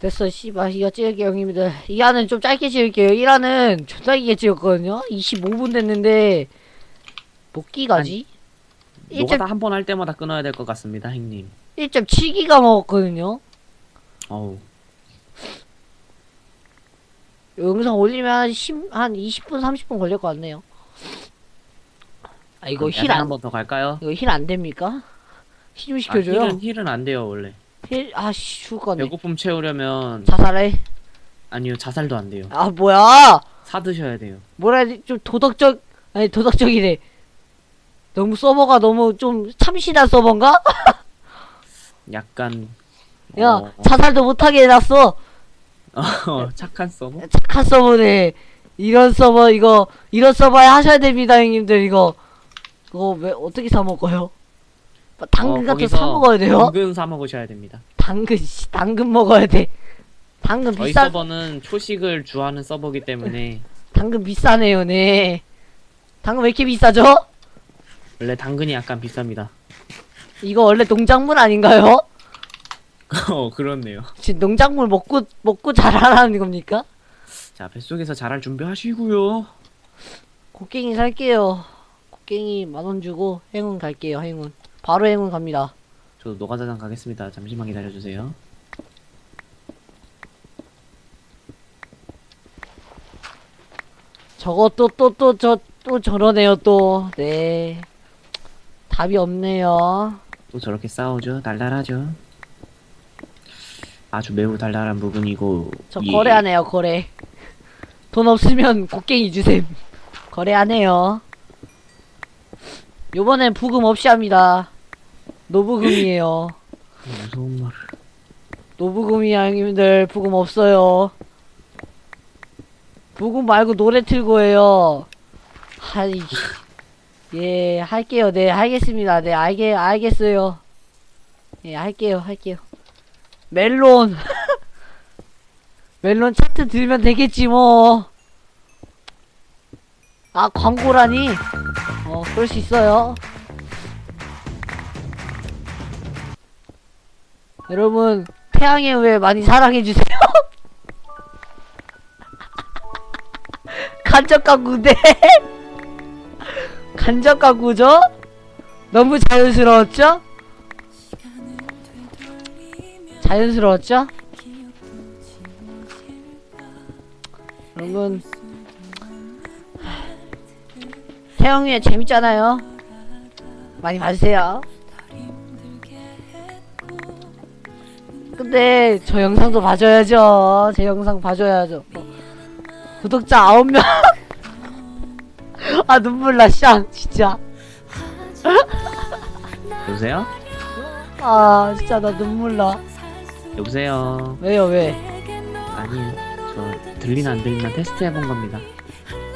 됐어 씨발. 이거 찍을게요 형님들 이 안은 좀 짧게 찍을게요. 1화는 존나 길게 찍었거든요. 25분 됐는데 못 끼가지? 노가다 한번 할 때마다 끊어야 될 것 같습니다, 형님. 1.7기가 먹었거든요. 어우, 영상 올리면 한, 10, 한 20분 30분 걸릴 것 같네요. 아 이거 힐 안 한번 더 갈까요? 이거 힐 안 됩니까? 힐좀 아, 시켜줘요. 힐은 힐은 안 돼요 원래. 힐 아씨 같네 배고픔 채우려면 자살해 아니요 자살도 안 돼요. 아 뭐야 사 드셔야 돼요. 뭐라 해야 돼? 좀 도덕적 아니 도덕적이래 너무 서버가 너무 좀 참신한 서버인가? 약간 야 어, 자살도 못하게 해놨어 어, 착한 서버. 착한 서버네 이런 서버 이거 이런 서버에 하셔야 됩니다 형님들 이거 이거 왜 어떻게 사 먹어요? 당근 어, 같은 거 거기서 사 먹어야 돼요? 당근 사 먹으셔야 됩니다. 당근 씨 당근 먹어야 돼 당근 저희 비싸 서버는 초식을 주하는 서버기 때문에 당근 비싸네요 네 당근 왜 이렇게 비싸죠? 원래 당근이 약간 비쌉니다. 이거 원래 농작물 아닌가요? 어 그렇네요. 지금 농작물 먹고 먹고 자라라는 겁니까? 자 뱃속에서 자랄 준비하시고요. 곡괭이 살게요. 곡괭이 만 원 주고 행운 갈게요. 행운. 바로 행운 갑니다. 저도 노가다장 가겠습니다. 잠시만 기다려주세요. 저거 또또또 저 또 저러네요 또. 네. 답이 없네요. 또 저렇게 싸우죠. 달달하죠. 아주 매우 달달한 부분이고. 저 예. 거래하네요 거래. 돈 없으면 곡괭이 주셈. 거래하네요. 요번엔 부금 없이 합니다. 노부금이에요. 무서운 말을. 노부금이야 형님들 부금 없어요. 부금 말고 노래 틀고 해요. 하이 예 할게요. 네 알겠습니다. 네 알게 알겠어요. 예 할게요 할게요. 멜론. 멜론 차트 들면 되겠지 뭐 아 광고라니? 어 그럴 수 있어요 여러분 태양의 후예 많이 사랑해주세요. 간접 가구인데? 간접 가구죠? 너무 자연스러웠죠? 자연스러웠죠? 여러분 태양의 재밌잖아요. 많이 봐주세요. 근데 저 영상도 봐줘야죠. 제 영상 봐줘야죠. 어. 구독자 9명. 아 눈물 나, 쌍 진짜. 여보세요? 아 진짜 나 눈물 나. 여보세요? 왜요 왜? 아니요. 저 들리나 안 들리나 테스트 해본 겁니다.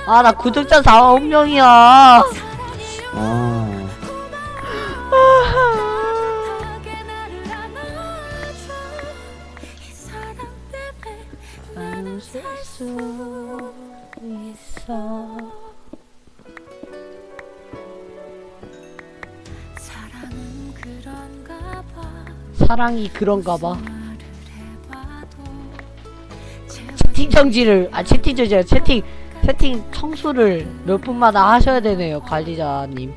아 나 구독자 4, 9명이야. 어. 사랑이 그런가 봐. 말을 해봐도 채팅 정지를 아 채팅 정지야 채팅 채팅 청소를 몇 분마다 하셔야 되네요 관리자님.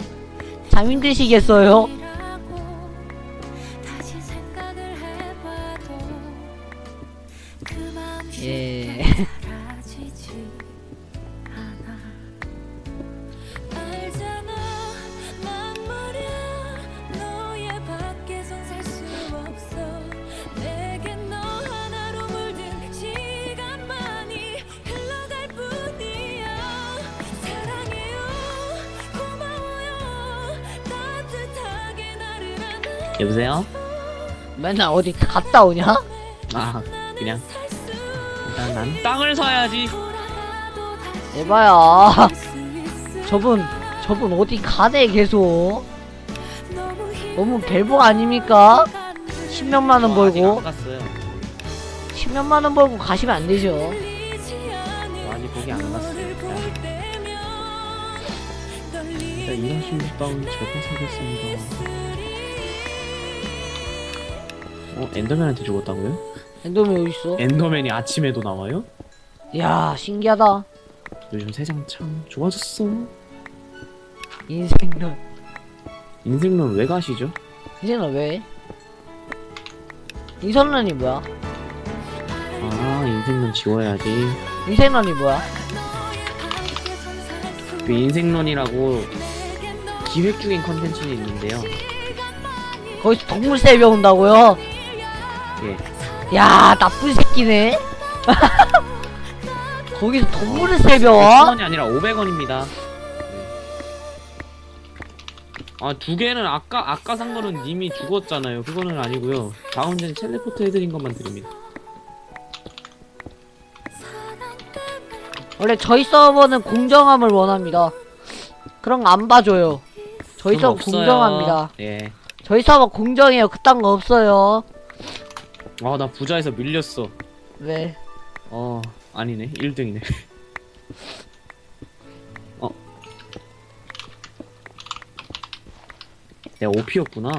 잠 힘드시겠어요? 예. 여보세요? 맨날 어디 갔다 오냐? 아, 그냥. 일단 난 땅을 사야지. 에바야 저분 저분 어디 가네 계속 너무 벨보 아닙니까? 10몇만 원 어, 아직 안 벌고 갔어요. 10몇만 원 벌고 가시면 안 되죠 저 아직 거기 안 갔어요. 일단 사겠습니다. 어, 엔더맨한테 죽었다고요? 엔더맨 어딨어? 엔더맨이 아침에도 나와요? 야 신기하다 요즘 세상 참 좋아졌어. 인생론 인생론 왜 가시죠? 인생론 왜? 인생론이 뭐야? 아 인생론 지워야지. 인생론이 뭐야? 그 인생론이라고 기획 중인 컨텐츠는 있는데요. 거기서 동물세 배운다고요? 예. 야 나쁜 새끼네 거기서 동물을 세 배워? 1,000원이 아니라 500원입니다. 아, 두 개는 아까, 아까 산 거는 님이 죽었잖아요. 그거는 아니고요. 다음 전 텔레포트 해드린 것만 드립니다. 원래 저희 서버는 공정함을 원합니다 그런 거 안 봐줘요 저희 서버 공정합니다 예. 저희 서버 공정해요 그딴 거 없어요 아, 나 부자에서 밀렸어. 왜? 어, 아니네. 1등이네. 어. 내가 OP였구나.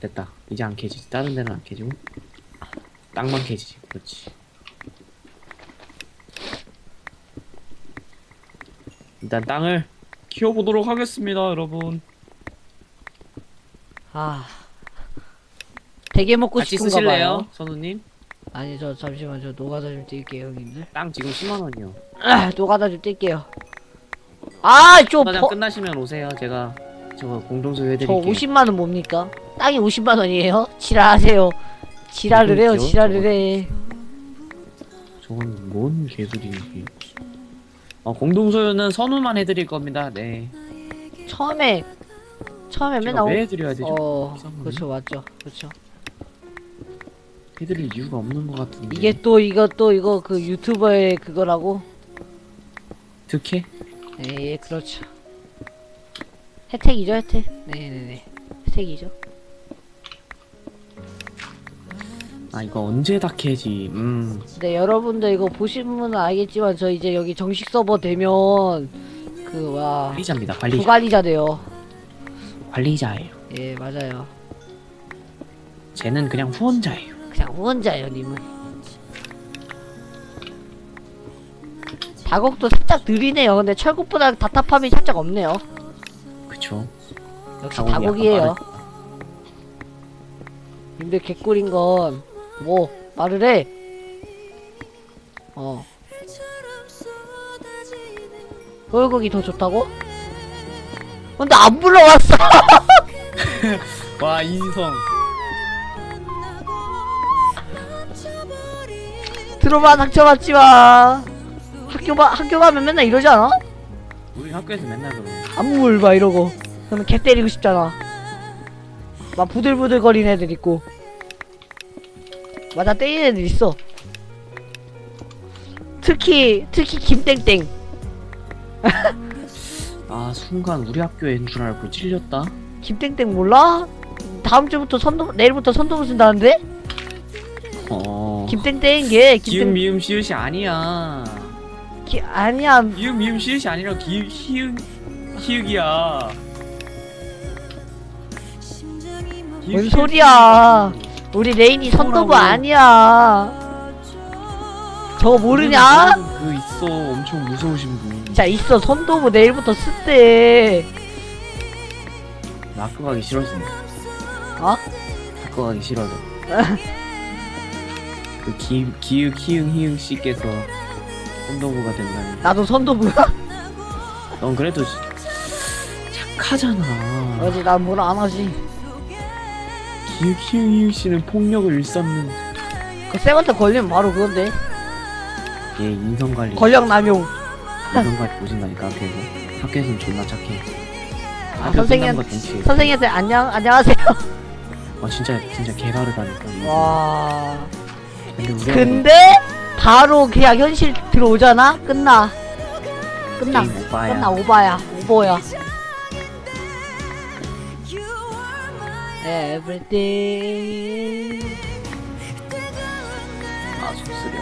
됐다. 이제 안 캐지지. 다른 데는 안 캐지고. 땅만 캐지지. 그렇지. 일단 땅을 키워보도록 하겠습니다, 여러분. 아 되게 먹고 같이 싶은가 쓰실래요, 봐요 선우님? 아니 저 잠시만 저 노가다 좀 뛸게요 형님들 땅 지금 10만 원이요. 아, 노가다 좀 뛸게요 아좀 사장 끝나시면 오세요. 제가 저거 공동소 저 해드릴게요. 50만 원 뭡니까? 땅이 50만 원이에요? 지랄하세요 지랄을 해요 지랄을 해 저건 뭔 개소리인지. 어, 공동소유는 선우만 해드릴 겁니다. 네. 처음에 처음에 제가 맨날 왜 오- 해드려야 되죠? 어 이상하네. 그렇죠 맞죠 그렇죠 해드릴 이유가 없는 것 같은데. 이게 또 이거 또 이거 그 유튜버의 그거라고 득해? 예 그렇죠 혜택이죠 혜택 네네네 혜택이죠 아 이거 언제 다 캐지? 음. 네 여러분들 이거 보신 분은 알겠지만 저 이제 여기 정식 서버 되면 그와 관리자입니다. 관리자. 부관리자 돼요 관리자예요. 예 맞아요 쟤는 그냥 후원자예요. 그냥 후원자예요 님은 다곡도 살짝 느리네요 근데 철곡보다 답답함이 살짝 없네요 그쵸? 역시 다곡이 약간 다곡이에요 님들 개꿀인 건 뭐 말을 해 어. 소울곡이 더 좋다고? 근데 안 불러왔어 와 인성. 들어봐 상처받지 마 학교 가 학교 가면 맨날 이러지 않아? 우리 학교에서 맨날 그러. 안물 막 이러고 그러면 개 때리고 싶잖아 막 부들부들 거리는 애들 있고 맞아 때리는 애들 있어 특히 특히 김땡땡 아 순간 우리 학교에 있는 줄 알고 찔렸다. 김땡땡 몰라? 다음 주부터 선도 내일부터 선도부 쓴다는데? 어. 김땡땡 얘 기음 김땡 미음 시읒이 아니야. 기, 아니야 기음 미음 시읒이 아니라 기음 히읗 히읗이야. 뭔 소리야 우리 레인이 선도부 뭐라고. 아니야 저거 모르냐? 그 있어 엄청 무서우신 분. 자 있어 선도부 내일부터 쓴대 나 학교 가기 싫어서. 어? 학교 가기 싫어서. 그 기, 기읍, 희응, 희응 씨께서 선도부가 된다니. 나도 선도부야? 넌 그래도 시- 착하잖아. 어제 난 뭐라 안 하지 기읍, 희응, 희응 씨는 폭력을 일삼는 그 쌤한테 걸리면 바로 그건데 얘 인성관리. 권력 남용 인성관리 보신다니까 학교에서. 학교에서는 존나 착해. 아, 학교 선생님- 거 정치. 선생님한테 안녕 안녕하세요 어 진짜 진짜 개다르다니까. 와 근데 바로 그냥 현실 들어오잖아 끝나 끝나 게임 오빠야. 끝나 오바야 오버야 everything 아 속쓰려.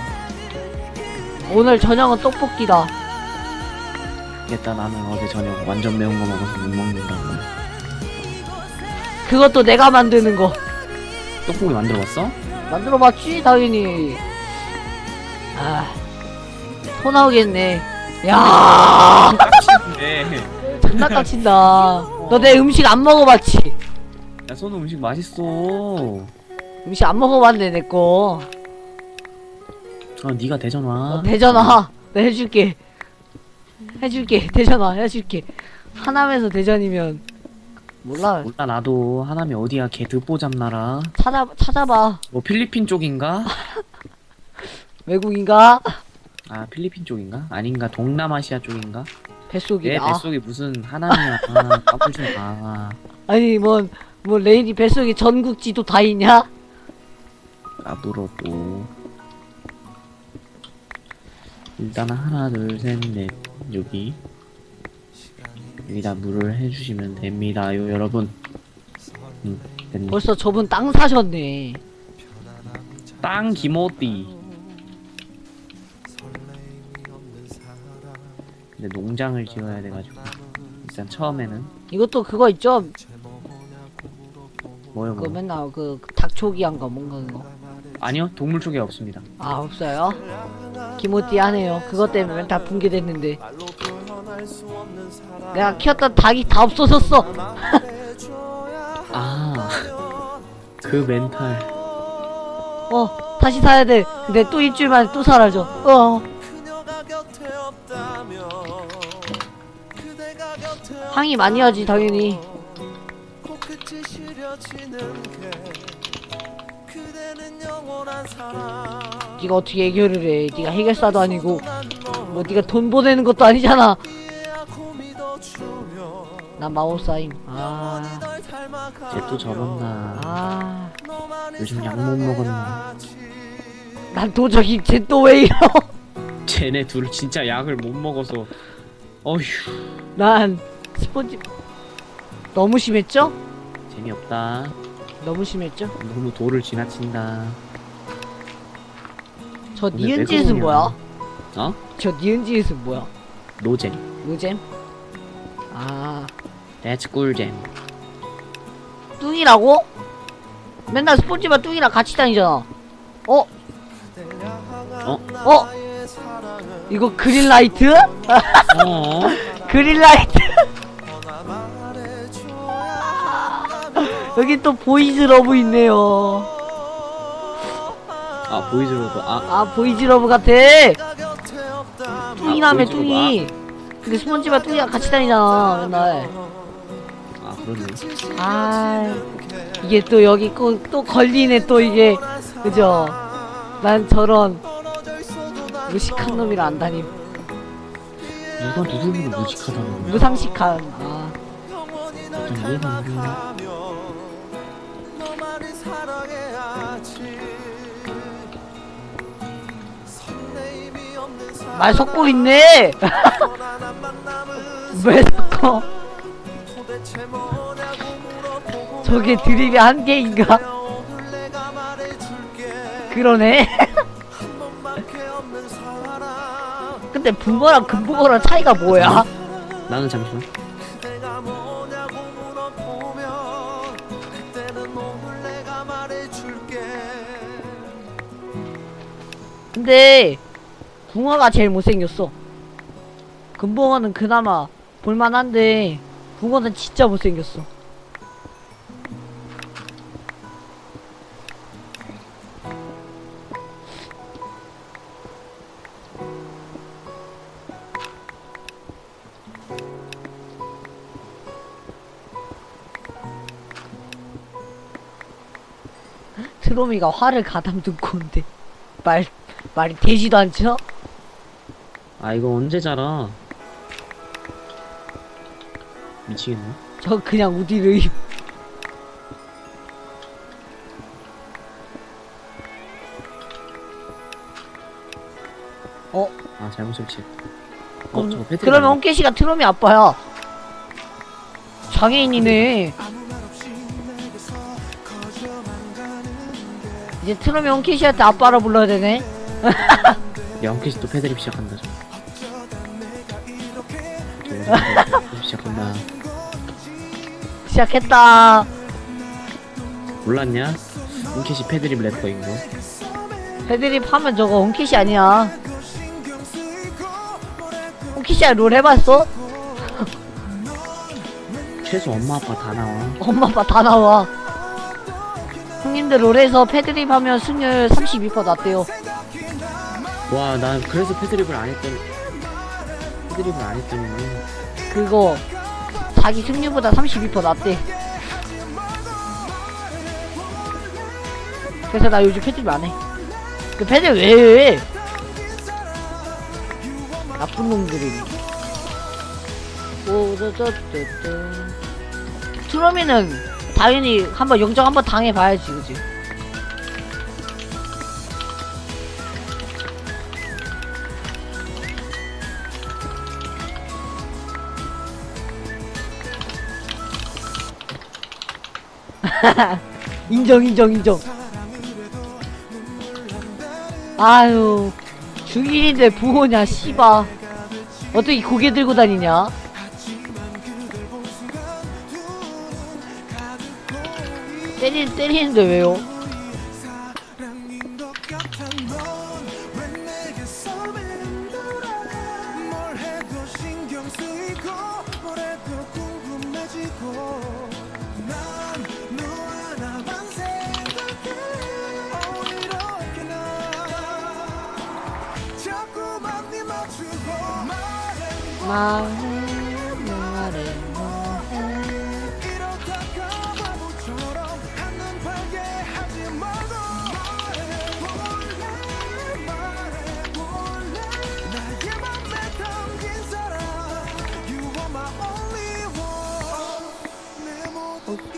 오늘 저녁은 떡볶이다 일단 나는 어제 저녁 완전 매운 거 먹어서 못 먹는다고. 그것도 내가 만드는 거 떡볶이 만들어 봤어? 만들어 봤지 당연히 아 토나오겠네. 야! 네. 존나 깝친다. 너 내 음식 안 먹어봤지? 야 선우 음식 맛있어. 음식 안 먹어봤네 내거. 아 네가 대전 와. 어, 대전아 내가 해줄게. 해줄게. 대전아 해줄게. 하남에서 대전이면 몰라 몰라 나도 하남이 어디야 걔 듣보 잡 나라. 찾아 찾아봐 뭐 필리핀 쪽인가? 외국인가 아 필리핀 쪽인가? 아닌가 동남아시아 쪽인가? 뱃속이 내아 뱃속이 무슨 하남이야. 아, 까불 좀 마. 아니 뭔 뭐 레인이 뱃속에 전국지도 다 있냐 까불어도. 일단 하나 둘 셋 넷 여기 여기다 물을 해주시면 됩니다요 여러분. 음, 됐네. 벌써 저분 땅 사셨네 땅 기모띠. 근데 농장을 지어야 돼가지고 일단 처음에는 이것도 그거 있죠 뭐요 그 뭐 맨날 그 닭초기한 거 뭔가 그거 아니요 동물 쪽에 없습니다. 아 없어요 기모띠 하네요 그것 때문에 맨다 붕괴됐는데 내가 키웠던 닭이 다 없어졌어. 아 그 멘탈. 어 다시 사야 돼. 근데 또 일주일 만에 또 사라져. 어. 항의 많이 하지 당연히. 네가 어떻게 해결을 해? 네가 해결사도 아니고 뭐 네가 돈 보내는 것도 아니잖아 난 마법사임 아, 쟤또 저런나 아, 요즘 약 못 먹었나 난 도저히 쟤또왜 이러 쟤네 둘 진짜 약을 못 먹어서 어휴 난 스폰지 너무 심했죠? 재미없다 너무 심했죠? 너무 도를 지나친다 저 매그넘이야. 뭐야? 어? 저 니은지읒은 뭐야? 노잼 노잼? 아 That's 꿀잼 뚱이라고? 맨날 스폰지만 뚱이랑 같이 다니잖아 어? 어? 어? 이거 그린라이트? 어? 그린라이트 여기 또 보이즈 러브 있네요 아 보이즈로드 아아 보이즈 러브 같아 뚱이라며 아, 보이즈 뚱이 근데 스폰지만 뚱이랑 같이 다니잖아 맨날 아 그러네 아 이게 또 여기 꼭또 걸리네 또 이게. 그죠? 난 저런 무식한 놈이라 안 다님. 누가 누구보고 무식하다는 거야? 무상식한 아. 일단 이해는 안 돼. 말 섞고 있네! 왜 섞어 저게 드립이 한 개인가? 그러네. 근데 붕어랑 금붕어랑 차이가 뭐야? 나는 잠시만. 근데 붕어가 제일 못생겼어. 금붕어는 그나마 볼만한데 붕어는 진짜 못생겼어. 트로미가 화를 가담 듣고 온대. 말 말이 되지도 않죠? 아 이거 언제 자라 치겠네 저 그냥 우디를 입. 어? 아 잘못 설치했다 어 그럼- 저거 패트리 그러면 홍케시가 트롬이 아빠야. 장애인이네. 이제 트롬이 홍케시한테 아빠라 불러야 되네. 야 홍케시 또 패드립 시작한다 저 저, 패드립 시작한다 시작했다. 몰랐냐? 윤캐시 패드립 래퍼인 거. 패드립 하면 저거 홍키시 아니야 홍키시야 롤 해봤어? 최소 엄마 아빠 다 나와. 엄마 아빠 다 나와 형님들 롤에서 패드립 하면 승률 32% 났대요 와, 난 그래서 패드립을 안 했더니 패드립을 안 했더니 그거 자기 승률보다 32% 낮대. 그래서 나 요즘 패드립 안해. 그 패드립 왜 해? 나쁜 놈들이. 오저저저저. 트로미는 당연히 한번 영정 한번 당해봐야지 그지 인정 인정 인정. 아유 중일인데 부모냐 씨바. 어떻게 고개 들고 다니냐? 때리, 때리는데 왜요? 뭐해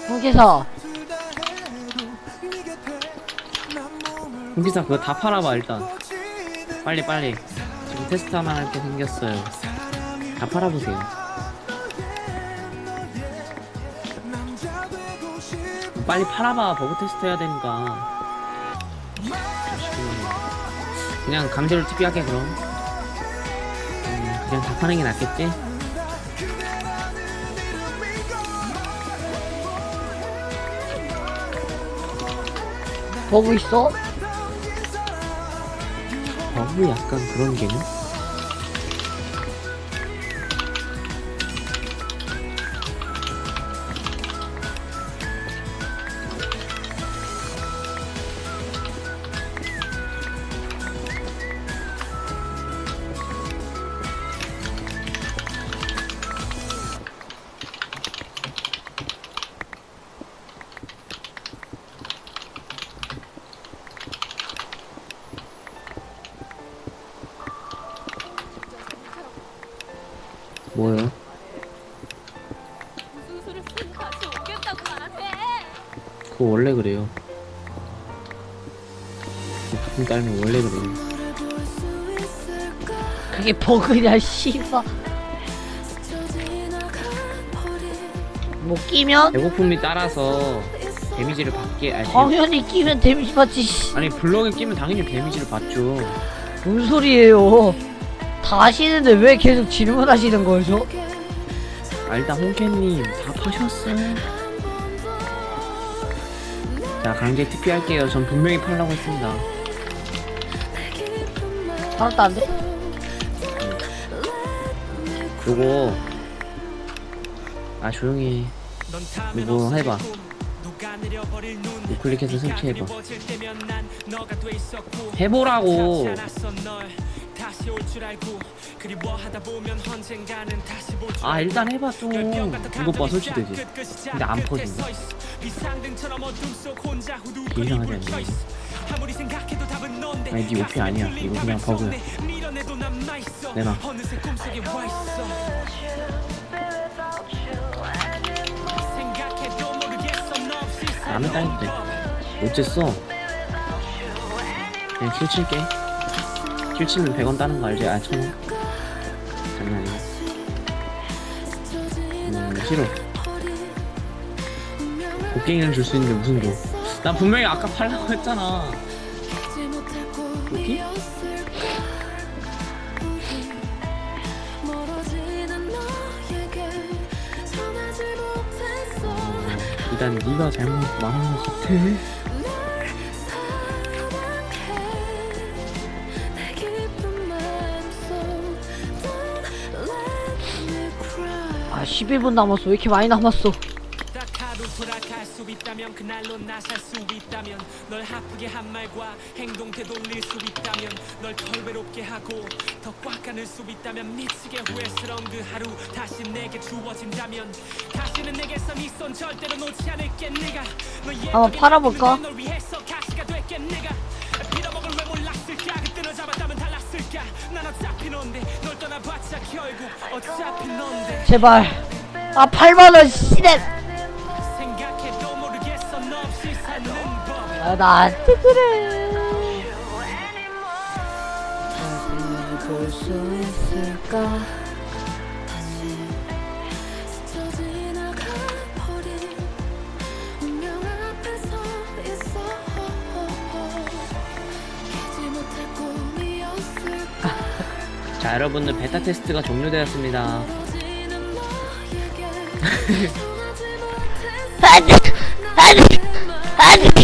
홍기사 홍기사 그거 다 팔아봐 일단. 빨리 빨리. 지금 테스트 하나 할 게 생겼어요. 다 팔아보세요. 빨리 팔아봐. 버그 테스트 해야 되니까. 그냥 강제로 TP 하게 그럼. 음, 그냥 다 파는 게 낫겠지? 보고 있어? 버그 약간 그런 개념? 뭐요? 무슨 수를 쓰고 다시 오겠다고 나한테 그거 원래 그래요. 부품 딸면 원래 그래요. 그게 버그냐 씨바 뭐 끼면? 배고픔이 따라서 데미지를 받게 아니, 당연히 끼면 데미지 받지 씨. 아니 블럭에 끼면 당연히 데미지를 받죠. 뭔 소리예요 다 아시는데 왜 계속 질문하시는 거죠? 아 일단 홍캐님 다 파셨어. 자 강제 TP 할게요. 전 분명히 팔라고 했습니다. 살았다 안 돼? 요거 아 조용히 이거 해봐. 우클릭해서 설치해봐. 해보라고. 아 일단 해봐 좀. 이것 봐 설치되지. 근데 안 퍼진다. 이상하지 않냐? 아니 니 오피 아니야. 이거 그냥 버그야. 내놔. 남의 딸도 돼. 어쨌어? 그냥 킬 칠게. 킬 치면 100원 따는 거 알지? 아, 1000원. 장난 아니야. 음, 싫어. 곡괭이는 줄수 있는데 무슨 거. 나 분명히 아까 팔라고 했잖아. 오케이? 일단 네가 잘못 말한 것 같아. 11분 남았어. 왜 이렇게 많이 남았어? 한번 팔아볼까? 제발 아 8만원 씨발 아, 나한테 그래. 자 여러분들 베타 테스트가 종료되었습니다. Hadi! Hadi! Hadi!